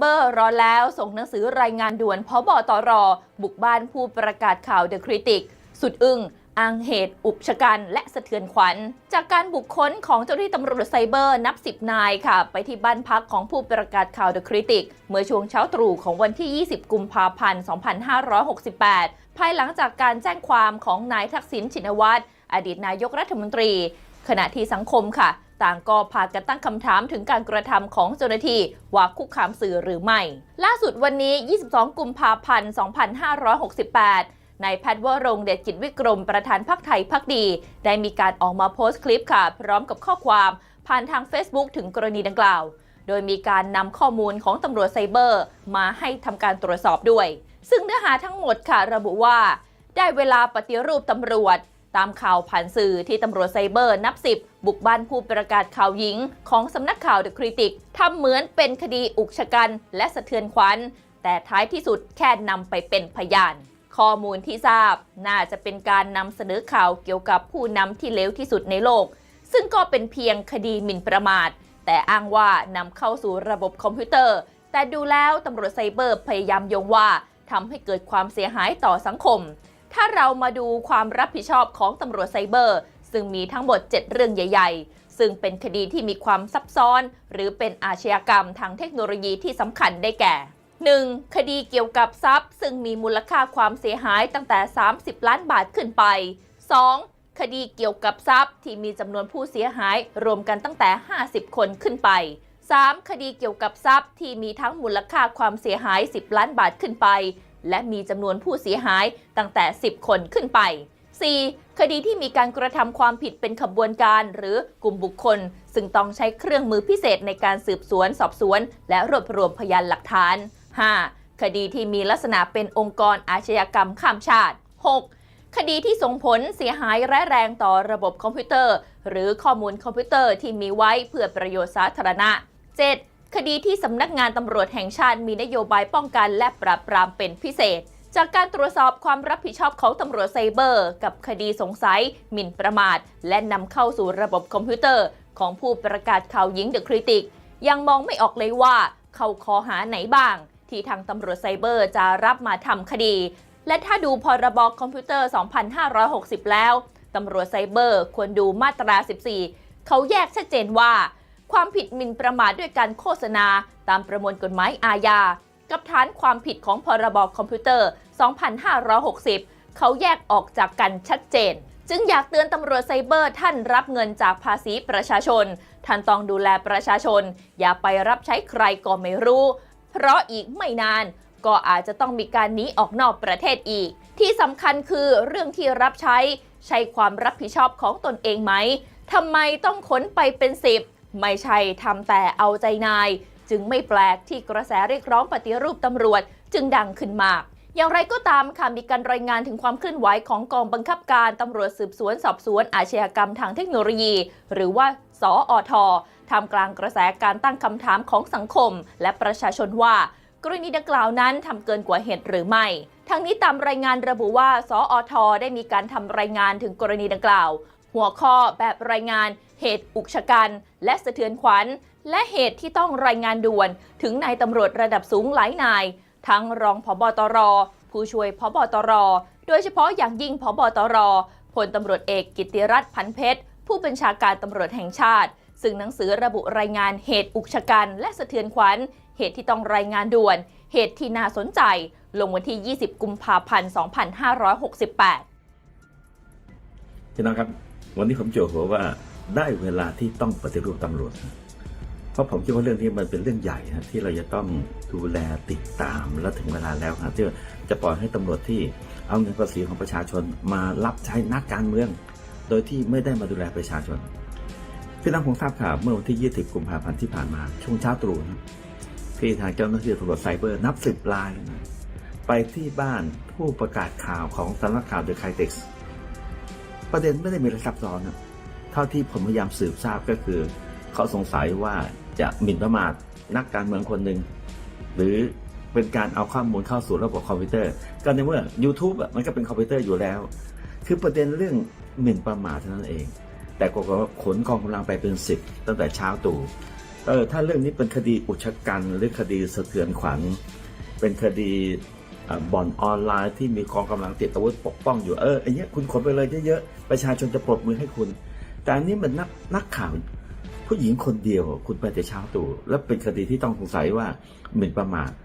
เบอร์รอแล้วส่งหนังสือรายงานด่วนพบตรบุกบ้านผู้ประกาศข่าวเดอะคริติก สุดอึ้งอ้างเหตุอุกชะกันและสะเทือนขวัญ จากการบุกค้นของเจ้าหน้าที่ตำรวจไซเบอร์นับ 10 นายค่ะ ไปที่บ้านพักของผู้ประกาศข่าวเดอะคริติก เมื่อช่วงเช้าตรู่ของวันที่ 20 กุมภาพันธ์ 2568 ภายหลังจากการแจ้งความของนายทักษิณชินวัตรอดีตนายกรัฐมนตรี ขณะที่สังคมค่ะ ต่างก็พากันตั้งคำถามถึงการกระทำของเจ้าหน้าที่ว่าคุกคามสื่อหรือไม่ ล่าสุดวันนี้ 22 กุมภาพันธ์ 2568นายแพทย์วรงเดชกิจวิกรมประธานพักไทยพักดี ได้มีการออกมาโพสต์คลิปค่ะ พร้อมกับข้อความผ่านทาง Facebook ถึงกรณีดังกล่าว โดยมีการนำข้อมูลของตำรวจไซเบอร์ มาให้ทำการตรวจสอบด้วย ซึ่งเนื้อหาทั้งหมดค่ะระบุว่า ได้เวลาปฏิรูปตำรวจ ตามข่าวผ่านสื่อที่ตำรวจไซเบอร์นับสิบบุกบ้านผู้ประกาศข่าวหญิง ของสำนักข่าวเดอะคริติกทำเหมือนเป็นคดีอุกชะกันและสะเทือนขวัญ แต่ท้ายที่สุดแค่นำไปเป็นพยาน ข้อมูลที่ทราบ น่าจะเป็นการนำเสนอข่าวเกี่ยวกับผู้นำที่เลวที่สุดในโลก ซึ่งก็เป็นเพียงคดีหมิ่นประมาท แต่อ้างว่านำเข้าสู่ระบบคอมพิวเตอร์ แต่ดูแล้วตำรวจไซเบอร์พยายามโยงว่าทำให้เกิดความเสียหายต่อสังคม ถ้าเรามาดูความรับผิดชอบของตำรวจไซเบอร์ ซึ่งมีทั้งหมด 7 เรื่องใหญ่ ๆ ซึ่งเป็นคดีที่มีความซับซ้อน หรือเป็นอาชญากรรมทางเทคโนโลยีที่สำคัญได้แก่ 1. คดีเกี่ยวกับทรัพย์ ซึ่งมีมูลค่าความเสียหายตั้งแต่ 30 ล้านบาทขึ้นไป 2. คดีเกี่ยวกับทรัพย์ที่มีจำนวนผู้เสียหายรวมกันตั้งแต่ 50 คนขึ้นไป 3. คดีเกี่ยวกับทรัพย์ที่มีทั้งมูลค่าความเสียหาย 10 ล้านบาทขึ้นไป และมีจำนวนผู้เสียหายตั้งแต่ 10 คนขึ้นไป 4. คดีที่มีการกระทำความผิดเป็นขบวนการหรือกลุ่มบุคคล ซึ่งต้องใช้เครื่องมือพิเศษในการสืบสวนสอบสวน และรวบรวมพยานหลักฐาน 5. คดีที่มีลักษณะเป็นองค์กรอาชญากรรมข้ามชาติ 6. คดีที่ส่งผลเสียหายร้ายแรงต่อระบบคอมพิวเตอร์ หรือข้อมูลคอมพิวเตอร์ที่มีไว้เพื่อประโยชน์สาธารณะ 7. คดีที่สำนักงานตำรวจแห่งชาติมีนโยบายป้องกันและปราบปรามเป็นพิเศษ จากการตรวจสอบความรับผิดชอบของตำรวจไซเบอร์ กับคดีสงสัยหมิ่นประมาท และนำเข้าสู่ระบบคอมพิวเตอร์ ของผู้ประกาศข่าวหญิงเดอะคริติก ยังมองไม่ออกเลยว่า เข้าคอหาไหนบ้าง ที่ทางตำรวจไซเบอร์จะรับมาทำคดี และถ้าดูพรบคอมพิวเตอร์ 2560 แล้วตำรวจไซเบอร์ควรดูมาตรา 14 เขาแยกชัดเจนว่า ความผิดหมิ่นประมาทด้วยการโฆษณา ตามประมวลกฎหมายอาญา กับฐานความผิดของพรบคอมพิวเตอร์ 2560 เขาแยกออกจากกันชัดเจน จึงอยากเตือนตำรวจไซเบอร์ท่านรับเงินจากภาษีประชาชน ท่านต้องดูแลประชาชน อย่าไปรับใช้ใครก็ไม่รู้ เพราะอีกไม่นานก็อาจจะต้องมีการหนีออกนอกประเทศอีก ที่สำคัญคือเรื่องที่รับใช้ ใช่ความรับผิดชอบของตนเองไหมทำไมต้องขนไปเป็นสิบ ไม่ใช่ทำแต่เอาใจนาย จึงไม่แปลกที่กระแสเรียกร้องปฏิรูปตำรวจจึงดังขึ้นมาก อย่างไรก็ตามค่ะมีการรายงานถึงความเคลื่อนไหวของกองบังคับการตำรวจสืบสวนสอบสวนอาชญากรรมทางเทคโนโลยี หรือว่าสออททำกลางกระแสการตั้งคำถามของสังคม และประชาชนว่ากรณีดังกล่าวนั้นทำเกินกว่าเหตุหรือไม่ ทั้งนี้ตามรายงานระบุว่า สออทได้มีการทำรายงานถึงกรณีดังกล่าว หัวข้อแบบรายงานเหตุอุกชะกันและสะเทือนขวัญ และเหตุที่ต้องรายงานด่วน ถึงนายตำรวจระดับสูงหลายนาย ทั้งรองผบตร ผู้ช่วยผบตร โดยเฉพาะอย่างยิ่งผบตรพลตำรวจเอกกิติรัตน์พันเพชร ผู้บัญชาการตำรวจแห่งชาติ ซึ่งหนังสือระบุรายงานเหตุอุกชะกันและสะเทือนขวัญ เหตุที่ต้องรายงานด่วน เหตุที่น่าสนใจ ลงวันที่ 20 กุมภาพันธ์ 2568พี่น้องครับ วันนี้ผมโจหัวว่าได้เวลาที่ต้องปฏิรูปตำรวจ เพราะผมคิดว่าเรื่องนี้มันเป็นเรื่องใหญ่นะที่เราจะต้องดูแลติดตามและถึงเวลาแล้วนะที่จะปล่อยให้ตำรวจที่เอาเงินภาษีของประชาชนมารับใช้นักการเมือง โดยที่ไม่ได้มาดูแลประชาชนพี่น้องคงทราบข่าวเมื่อวันที่ 20 กุมภาพันธ์ที่ผ่านมาช่วงเช้าตรู่นะที่ทางเจ้าหน้าที่ตำรวจไซเบอร์นับสิบราย ไปที่บ้านผู้ประกาศข่าวของสำนักข่าวเดอะไคเต็กซ์ ประเด็นไม่ได้มีอะไรซับซ้อนนะเท่าที่ผมพยายามสืบทราบก็คือ เขาสงสัยว่าจะหมิ่นประมาทนักการเมืองคนหนึ่งหรือเป็นการเอาข้อมูลเข้าสู่ระบบคอมพิวเตอร์ ก็ในเมื่อ YouTube มันก็เป็นคอมพิวเตอร์อยู่แล้ว คือประเด็นเรื่องหมิ่นประมาทเท่านั้นเอง แต่ก็ว่าขนกองกำลังไปเป็นสิบตั้งแต่เช้าตู่เออถ้าเรื่องนี้เป็นคดีอุกชะกันหรือคดีสะเทือนขวัญ เป็นคดี บ่อนออนไลน์ที่มีกองกำลังติดอาวุธปกป้องอยู่เออไอ้เนี้ยคุณขนไปเลยเยอะๆประชาชนจะปรบมือให้คุณ แต่อันนี้มันนักนักข่าวผู้หญิงคนเดียวคุณไปแต่เช้าตู่และเป็นคดีที่ต้องสงสัยว่าหมิ่นประมาท